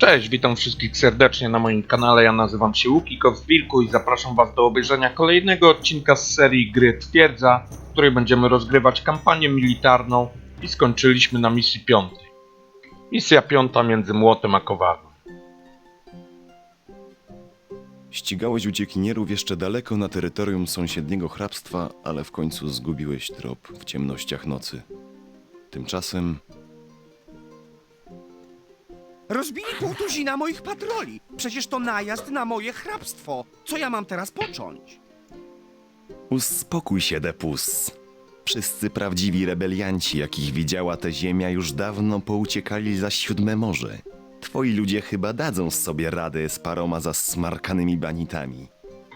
Cześć, witam wszystkich serdecznie na moim kanale. Ja nazywam się Łukiko z Wilku i zapraszam Was do obejrzenia kolejnego odcinka z serii gry Twierdza, w której będziemy rozgrywać kampanię militarną i skończyliśmy na misji piątej. Misja piąta między młotem a kowadłem. Ścigałeś uciekinierów jeszcze daleko na terytorium sąsiedniego hrabstwa, ale w końcu zgubiłeś trop w ciemnościach nocy. Tymczasem Rozbili pół tuzina moich patroli. Przecież to najazd na moje hrabstwo. Co ja mam teraz począć? uspokój się, Depus. Wszyscy prawdziwi rebelianci, jakich widziała ta ziemia, już dawno pouciekali za siódme morze. Twoi ludzie chyba dadzą sobie radę z paroma zasmarkanymi banitami.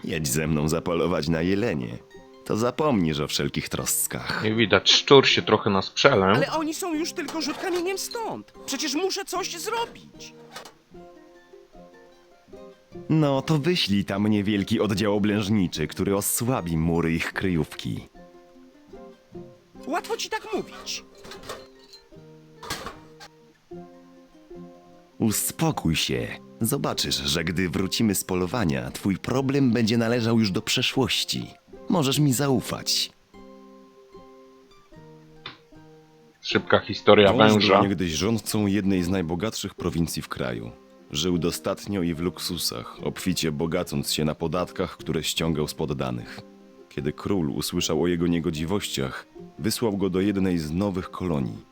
Jedź ze mną zapolować na jelenie. To zapomnisz o wszelkich troskach. Jak widać, szczur się trochę na sprzelę. Ale oni są już tylko rzut kamieniem stąd. Przecież muszę coś zrobić. No to wyślij tam niewielki oddział oblężniczy, który osłabi mury ich kryjówki. Łatwo ci tak mówić. Uspokój się. Zobaczysz, że gdy wrócimy z polowania, twój problem będzie należał już do przeszłości. Możesz mi zaufać. Szybka historia Wąż węża. był niegdyś rządcą jednej z najbogatszych prowincji w kraju. Żył dostatnio i w luksusach, obficie bogacąc się na podatkach, które ściągał z poddanych. Kiedy król usłyszał o jego niegodziwościach, wysłał go do jednej z nowych kolonii.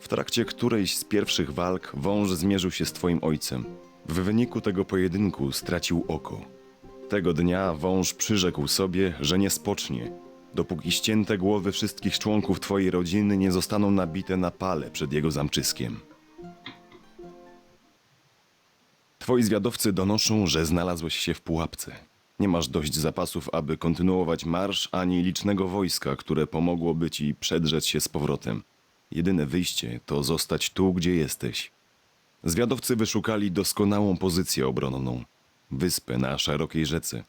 W trakcie którejś z pierwszych walk wąż zmierzył się z twoim ojcem. W wyniku tego pojedynku stracił oko. Tego dnia wąż przyrzekł sobie, że nie spocznie, dopóki ścięte głowy wszystkich członków twojej rodziny nie zostaną nabite na pale przed jego zamczyskiem. Twoi zwiadowcy donoszą, że znalazłeś się w pułapce. Nie masz dość zapasów, aby kontynuować marsz, ani licznego wojska, które pomogłoby ci przedrzeć się z powrotem. Jedyne wyjście to zostać tu, gdzie jesteś. Zwiadowcy wyszukali doskonałą pozycję obronną wyspę na szerokiej rzece.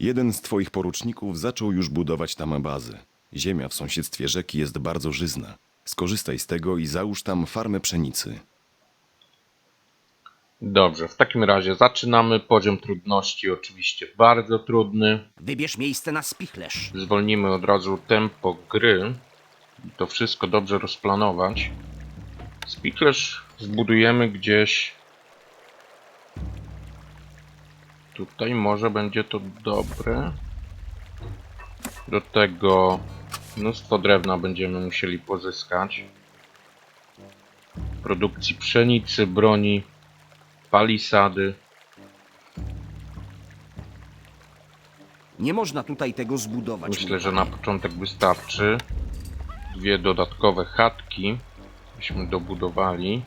Jeden z twoich poruczników zaczął już budować tam bazę. Ziemia w sąsiedztwie rzeki jest bardzo żyzna. Skorzystaj z tego i załóż tam farmę pszenicy. Dobrze, w takim razie zaczynamy. Poziom trudności oczywiście bardzo trudny. Wybierz miejsce na spichlerz. Zwolnimy od razu tempo gry. I to wszystko dobrze rozplanować. Spichlerz zbudujemy gdzieś. Tutaj może będzie to dobre. Do tego mnóstwo drewna będziemy musieli pozyskać. Produkcji pszenicy, broni, palisady. Nie można tutaj tego zbudować. Myślę, że na początek wystarczy dwie dodatkowe chatki, byśmy dobudowali.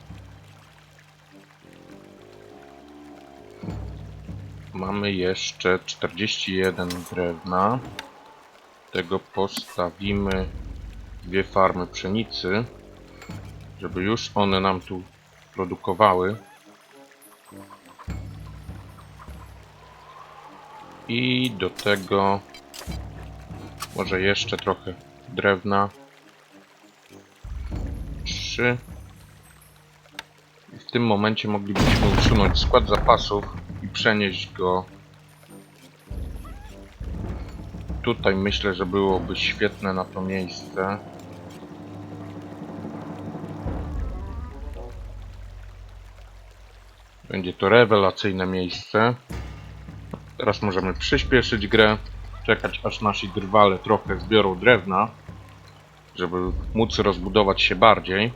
Mamy jeszcze 41 drewna. Tego postawimy dwie farmy pszenicy, żeby już one nam tu produkowały. I do tego może jeszcze trochę drewna. Trzy. W tym momencie moglibyśmy usunąć skład zapasów przenieść go. Tutaj myślę, że byłoby świetne na to miejsce. Będzie to rewelacyjne miejsce. Teraz możemy przyspieszyć grę, czekać aż nasi drwale trochę zbiorą drewna, żeby móc rozbudować się bardziej.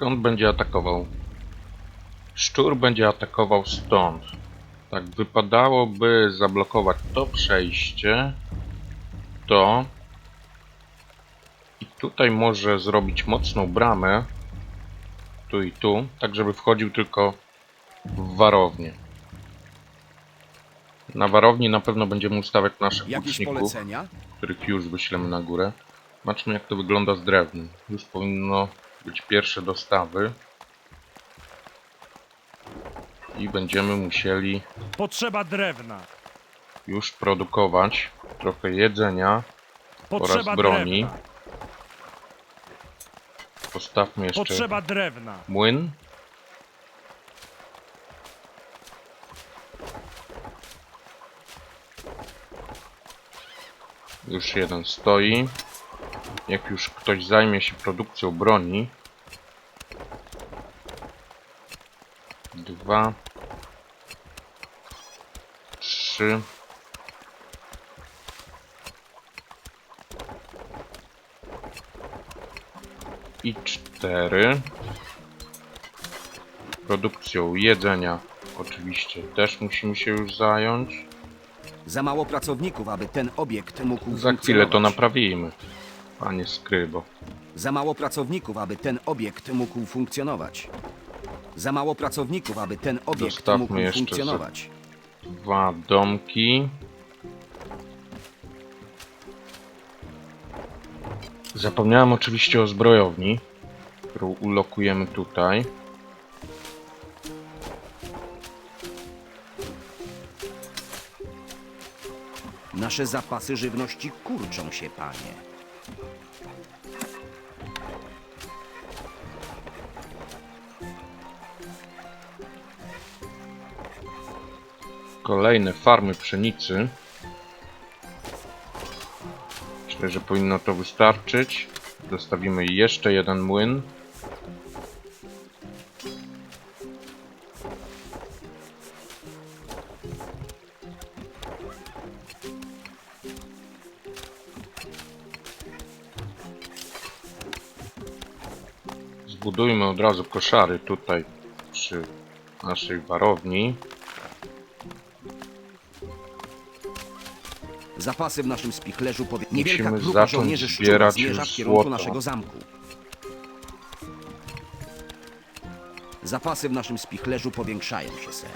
Skąd będzie atakował? Szczur będzie atakował stąd. Tak, wypadałoby zablokować to przejście, to i tutaj może zrobić mocną bramę. Tu i tu, tak żeby wchodził tylko w warownię. Na warowni na pewno będziemy ustawiać naszych Jakieś łuczników, polecenia? których już wyślemy na górę. Zobaczmy jak to wygląda z drewnem. Już powinno być pierwsze dostawy. I będziemy musieli Potrzeba drewna. już produkować trochę jedzenia oraz Potrzeba broni. drewna. Postawmy jeszcze Potrzeba drewna. młyn. Już jeden stoi. Jak już ktoś zajmie się produkcją broni. Dwa. Trzy. I cztery. Produkcją jedzenia oczywiście też musimy się już zająć. Za mało pracowników, aby ten obiekt mógł Za chwilę to funkcjonować. naprawimy. Panie Skrybo. Za mało pracowników, aby ten obiekt mógł funkcjonować. Za mało pracowników, aby ten obiekt Dostawmy mógł jeszcze funkcjonować. Dwa domki. Zapomniałem oczywiście o zbrojowni, którą ulokujemy tutaj. Nasze zapasy żywności kurczą się, panie. Kolejne farmy pszenicy. Myślę, że powinno to wystarczyć. Dostawimy jeszcze jeden młyn. Zbudujmy od razu koszary tutaj przy naszej warowni. Zapasy w naszym spichlerzu powie... Niewielka Musimy grupa zacząć żołnierzy szczurów zbierać zmierza w kierunku złoto. naszego zamku. Zapasy w naszym spichlerzu powiększają się, ser.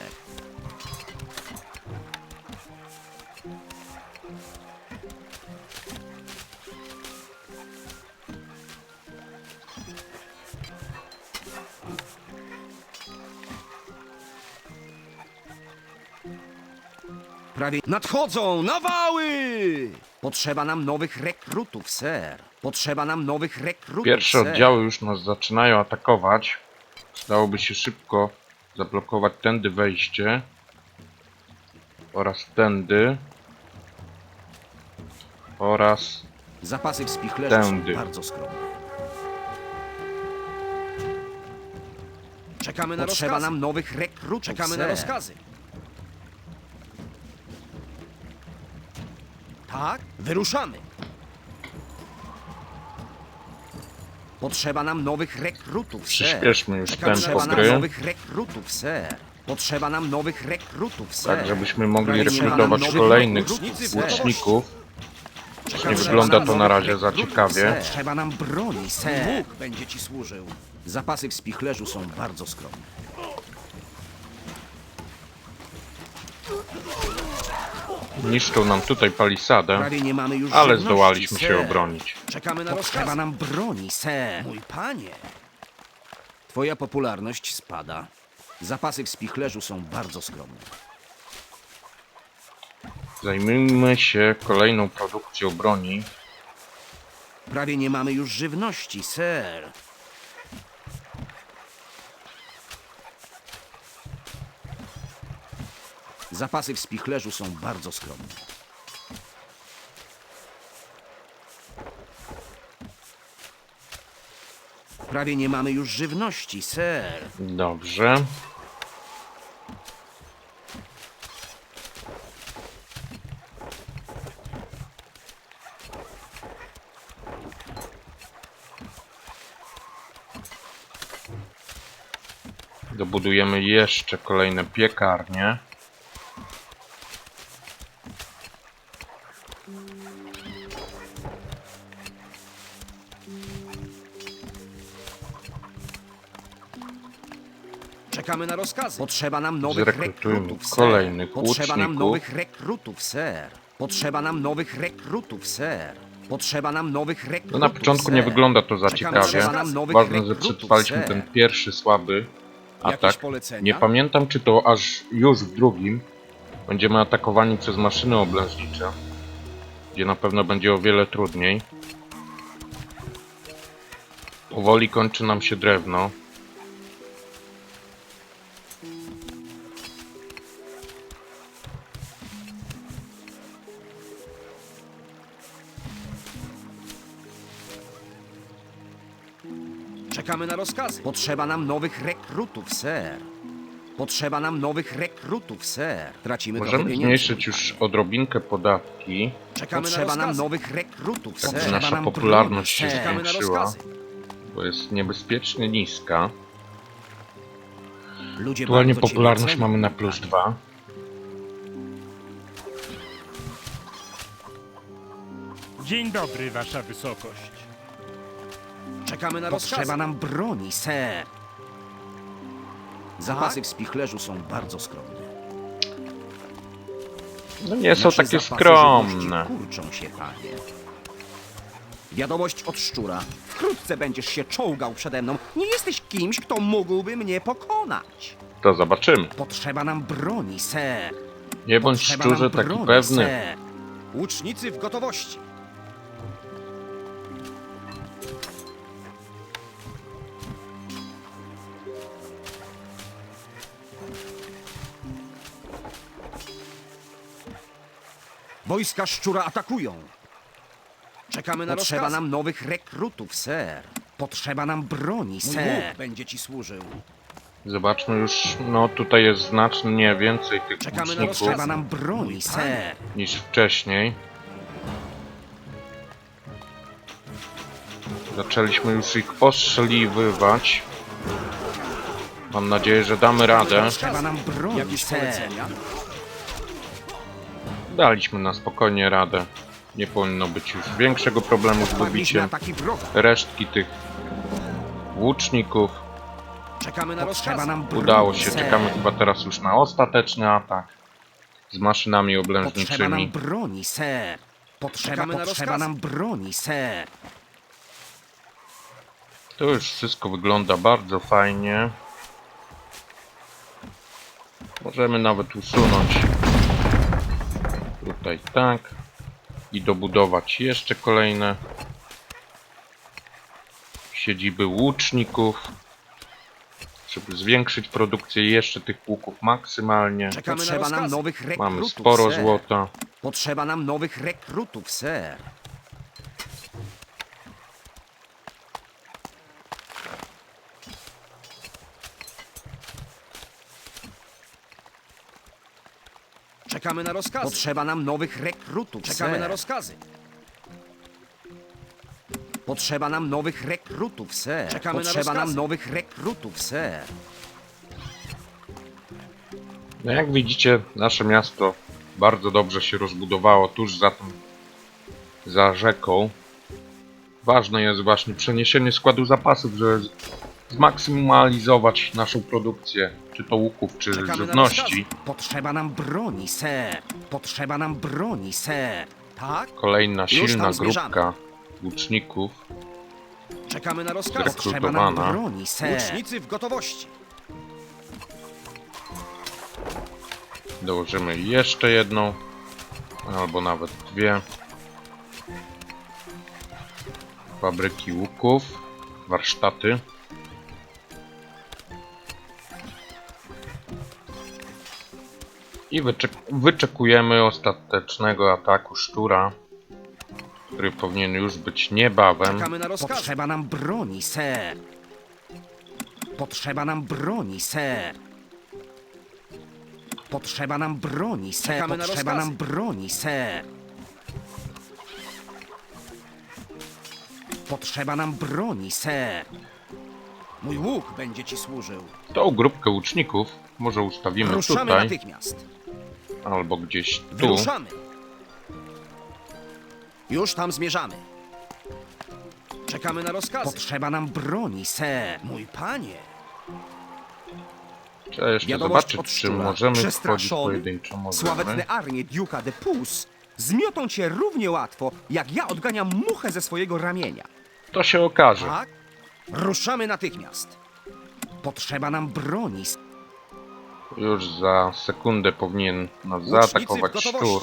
Prawie nadchodzą nawały! Potrzeba nam nowych rekrutów, ser. Potrzeba nam nowych rekrutów, Pierwsze ser. oddziały już nas zaczynają atakować. Dałoby się szybko zablokować tędy wejście. Oraz tędy. Oraz Zapasy w spichlerzu Tędy. są bardzo skromne. Czekamy na Potrzeba nam nowych rekrutów, Czekamy na rozkazy. Tak? Wyruszamy. Potrzeba nam nowych rekrutów, ser. przyspieszmy już tempo Potrzeba nam gry. nowych rekrutów, ser. Potrzeba nam nowych rekrutów, ser. Tak, żebyśmy mogli nam rekrutować nowych kolejnych rekrutów, ser. łuczników. Wygląda nam to na nowych razie za rekrutów, ciekawie. ser. Trzeba nam broni, ser. Bóg będzie ci służył. Zapasy w spichlerzu są bardzo skromne. Niszczą nam tutaj palisadę, Prawie nie mamy już ale żywności, zdołaliśmy się obronić. Czekamy na Potrzeba nam broni, ser. Mój panie. Twoja popularność spada. Zapasy w spichlerzu są bardzo skromne. Zajmijmy się kolejną produkcją broni. Prawie nie mamy już żywności, ser. Zapasy w spichlerzu są bardzo skromne. Prawie nie mamy już żywności, ser. Dobrze. Dobudujemy jeszcze kolejne piekarnie. Czekamy na rozkazy. Potrzeba nam nowych Zrekrutujmy rekrutów, ser. kolejnych Potrzeba nam łuczników. nowych rekrutów, ser. Potrzeba nam nowych rekrutów, ser. Potrzeba nam nowych rekrutów, No na początku nie ser. wygląda to za Czekamy, ciekawie. trzeba nam nowych Ważne, że rekrutów, przetrwaliśmy ser. ten pierwszy słaby Jakieś atak. polecenia? Nie pamiętam, czy to aż już w drugim będziemy atakowani przez maszyny oblężnicze. Gdzie na pewno będzie o wiele trudniej. Powoli kończy nam się drewno. Czekamy na rozkazy. Potrzeba nam nowych rekrutów, ser. Potrzeba nam nowych rekrutów, ser. Tracimy trochę Możemy pieniędzy. zmniejszyć już odrobinkę podatki, Czekamy Potrzeba nam nowych rekrutów, ser. Potrzeba nasza nam popularność się broni, ser. Czekamy na zwiększyła, rozkazy. bo jest niebezpiecznie niska. Ludzie Aktualnie bardzo cię popularność docenią, mamy na plus 2. Dzień dobry, wasza wysokość. Czekamy na rozkazy. Potrzeba nam broni, ser. Zapasy w spichlerzu są bardzo skromne. No nie są Nasze takie zapasy skromne. żywności Kurczą się, panie. Wiadomość od szczura. Wkrótce będziesz się czołgał przede mną. Nie jesteś kimś, kto mógłby mnie pokonać. To zobaczymy. Potrzeba nam broni, ser. Nie bądź Potrzeba szczurze taki broni, pewny. ser. Łucznicy w gotowości. Wojska szczura atakują. Czekamy na Potrzeba nam nowych rekrutów, ser. Potrzeba nam broni, ser. będzie ci służył. Zobaczmy już, no tutaj jest znacznie więcej tych Czekamy na łuczników Potrzeba nam broni, ser. niż wcześniej. Zaczęliśmy już ich ostrzeliwywać. Mam nadzieję, że damy radę. Potrzeba nam broni, ser. Daliśmy na spokojnie radę. Nie powinno być już większego problemu z dobiciem resztki tych łuczników. Czekamy na broni, Udało się, czekamy chyba teraz już na ostateczny atak z maszynami Potrzeba nam oblężniczymi. broni, ser. Potrzeba, potrzeba nam broni, ser. To już wszystko wygląda bardzo fajnie. Możemy nawet usunąć tutaj tak i dobudować jeszcze kolejne siedziby łuczników, żeby zwiększyć produkcję jeszcze tych łuków maksymalnie. Czekamy Potrzeba nam nowych rekrutów, Mamy sporo ser. złota. Potrzeba nam nowych rekrutów, ser. Czekamy na rozkazy. Potrzeba nam nowych rekrutów, Czekamy ser. na rozkazy. Potrzeba nam nowych rekrutów, ser. Czekamy Potrzeba nam nowych rekrutów, ser. No jak widzicie, nasze miasto bardzo dobrze się rozbudowało tuż za tym, za rzeką. Ważne jest właśnie przeniesienie składu zapasów, żeby zmaksymalizować naszą produkcję, czy to łuków, czy Czekamy na żywności. Potrzeba nam broni, ser. Potrzeba nam broni, ser. Tak? Kolejna silna zmierzamy. grupka łuczników. Czekamy na. Zrekrutowana. Potrzeba nam broni, ser. Łucznicy w gotowości. Dołożymy jeszcze jedną, albo nawet dwie. Fabryki łuków, warsztaty. I wyczek- wyczekujemy ostatecznego ataku szczura, który powinien już być niebawem. Czekamy na. Potrzeba nam broni, ser. Potrzeba nam broni, ser. Potrzeba nam broni, ser. Czekamy na Potrzeba rozkazy. nam broni, ser. Potrzeba nam broni, ser. Mój łuk będzie ci służył. Tą grupkę łuczników może ustawimy Ruszamy tutaj, natychmiast. Albo gdzieś tu. Wyruszamy. Już tam zmierzamy. Czekamy na rozkazy. Potrzeba nam broni, ser. Mój panie. Trzeba jeszcze Wiadomość zobaczyć, od czy szczura. możemy wchodzić Przestraszony, pojedynczo. Możemy. Sławetne armie Duke'a de Pus zmiotą cię równie łatwo, jak ja odganiam muchę ze swojego ramienia. To się okaże. Tak? Ruszamy natychmiast. Potrzeba nam broni. Już za sekundę powinien nas zaatakować szczur.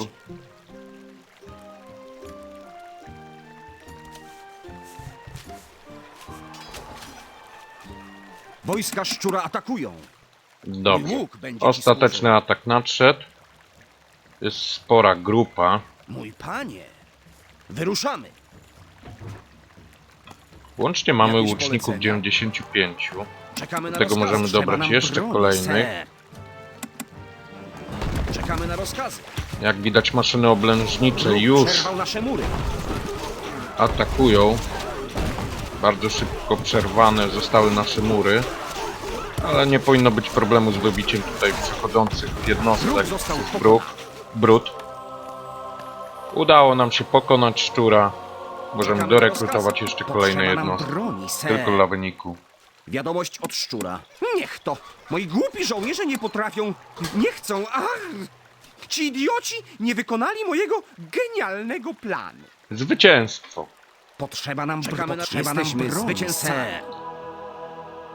Wojska szczura atakują. Dobrze. Ostateczny atak nadszedł. Jest spora grupa. Mój panie, wyruszamy. Łącznie mamy Jakieś łuczników polecenia? 95. Czekamy na tego możemy dobrać jeszcze kolejnych rozkazy. Jak widać maszyny oblężnicze już Przerwał nasze mury. atakują. Bardzo szybko przerwane zostały nasze mury. Ale nie powinno być problemu z wybiciem tutaj przechodzących jednostek Wróg został bruk, brud. Udało nam się pokonać szczura. Możemy Czekamy na dorekrutować rozkazy. jeszcze kolejne Potrzeba nam jednostki. broni, ser. Tylko dla wyniku. Wiadomość od szczura. Niech to! Moi głupi żołnierze nie potrafią, nie chcą. Ach! Ci idioci nie wykonali mojego genialnego planu. Zwycięstwo. Potrzeba nam Czekamy na- potrzeba nam jesteśmy broni, zwycięzcami. ser.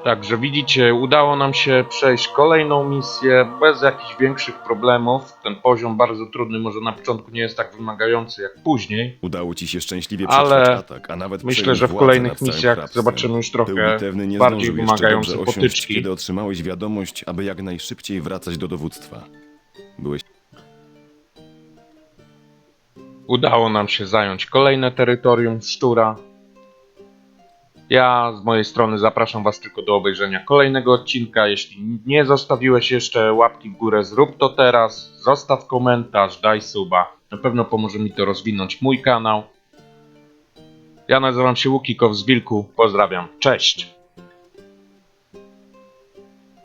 Także widzicie, udało nam się przejść kolejną misję bez jakichś większych problemów. Ten poziom bardzo trudny, może na początku nie jest tak wymagający jak później. Udało ci się szczęśliwie Ale przetrwać atak, a nawet Myślę, przejąć że w władzę kolejnych całym misjach hrabstwem. zobaczymy już trochę bitewny nie bardziej zdążył jeszcze wymagające dobrze osiąść, potyczki. kiedy otrzymałeś wiadomość, aby jak najszybciej wracać do dowództwa. Byłeś Udało nam się zająć kolejne terytorium Szczura. Ja z mojej strony zapraszam Was tylko do obejrzenia kolejnego odcinka. Jeśli nie zostawiłeś jeszcze łapki w górę, zrób to teraz. Zostaw komentarz, daj suba. Na pewno pomoże mi to rozwinąć mój kanał. Ja nazywam się Łukikow z Wilku. Pozdrawiam. Cześć!